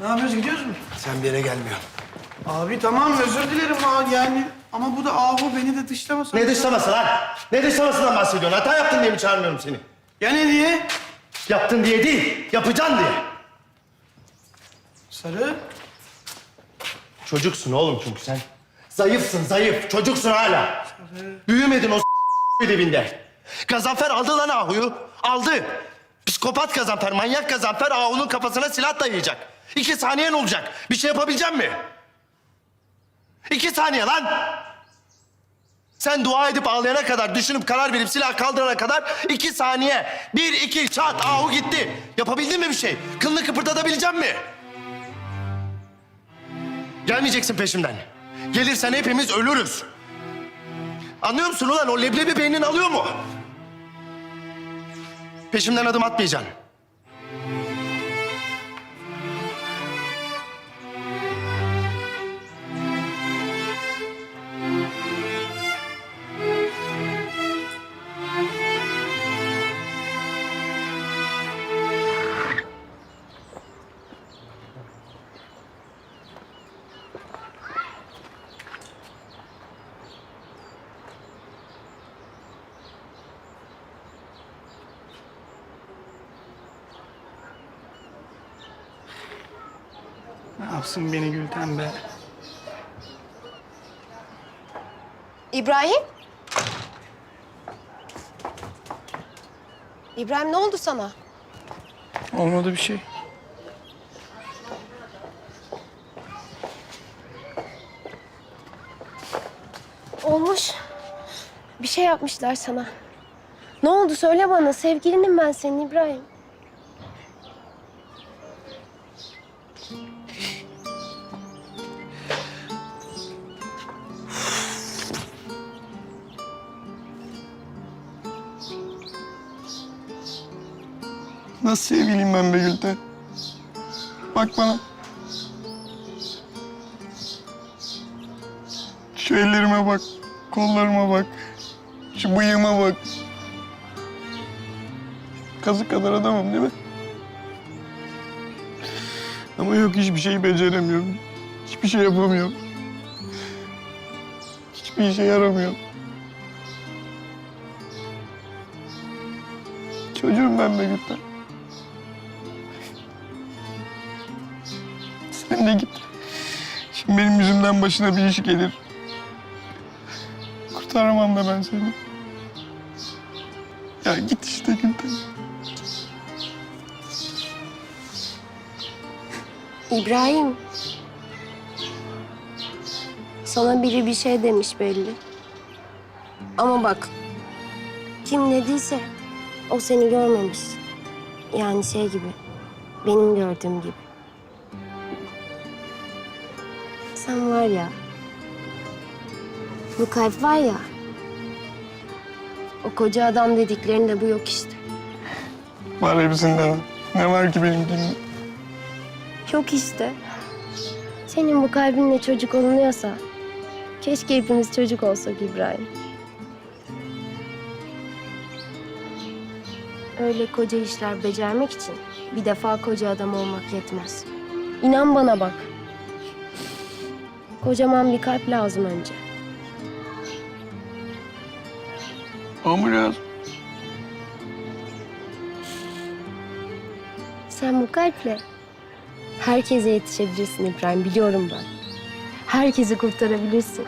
Ne yapıyoruz gidiyoruz mu? Sen bir yere gelmiyorsun. Abi tamam özür dilerim abi yani. Ama bu da ahu beni de dışlamasın. Ne dışlaması lan? Ne dışlamasından bahsediyorsun? Hata yaptın diye mi çağırmıyorum seni? Ya ne diye? Yaptın diye değil, yapacaksın diye. Sarı. Çocuksun oğlum çünkü sen. Zayıfsın, zayıf. Çocuksun hala. Büyümedin o s- dibinde. Gazanfer aldı lan Ahu'yu. Aldı. Psikopat Gazanfer, manyak Gazanfer Ahu'nun kafasına silah dayayacak. İki saniyen olacak. Bir şey yapabilecek mi? İki saniye lan. Sen dua edip ağlayana kadar, düşünüp karar verip silah kaldırana kadar iki saniye. Bir, iki, çat, ahu gitti. Yapabildin mi bir şey? Kılını kıpırdatabilecek mi? Gelmeyeceksin peşimden. Gelirsen hepimiz ölürüz. Anlıyor musun ulan? O leblebi beynin alıyor mu? Peşimden adım atmayacaksın. Ne yapsın beni Gülten be? İbrahim? İbrahim ne oldu sana? Olmadı bir şey. Olmuş. Bir şey yapmışlar sana. Ne oldu söyle bana. Sevgilinim ben senin İbrahim. Nasıl sevgiliyim ben be Gülten? Bak bana. Şu ellerime bak, kollarıma bak, şu bıyığıma bak. Kazık kadar adamım değil mi? Ama yok hiçbir şeyi beceremiyorum. Hiçbir şey yapamıyorum. Hiçbir işe yaramıyorum. Çocuğum ben be De git. Şimdi benim yüzümden başına bir iş gelir. Kurtaramam da ben seni. Ya git işte Gülten. İbrahim. Sana biri bir şey demiş belli. Ama bak. Kim dediyse o seni görmemiş. Yani şey gibi. Benim gördüğüm gibi. Sen var ya. Bu kalp var ya. O koca adam dediklerinde bu yok işte. Var hepsinde var. Ne var ki benimkinin? Yok işte. Senin bu kalbinle çocuk olunuyorsa keşke hepimiz çocuk olsak İbrahim. Öyle koca işler becermek için bir defa koca adam olmak yetmez. İnan bana bak. Kocaman bir kalp lazım önce. Lazım? Sen bu kalple herkese yetişebilirsin İbrahim biliyorum ben. Herkesi kurtarabilirsin.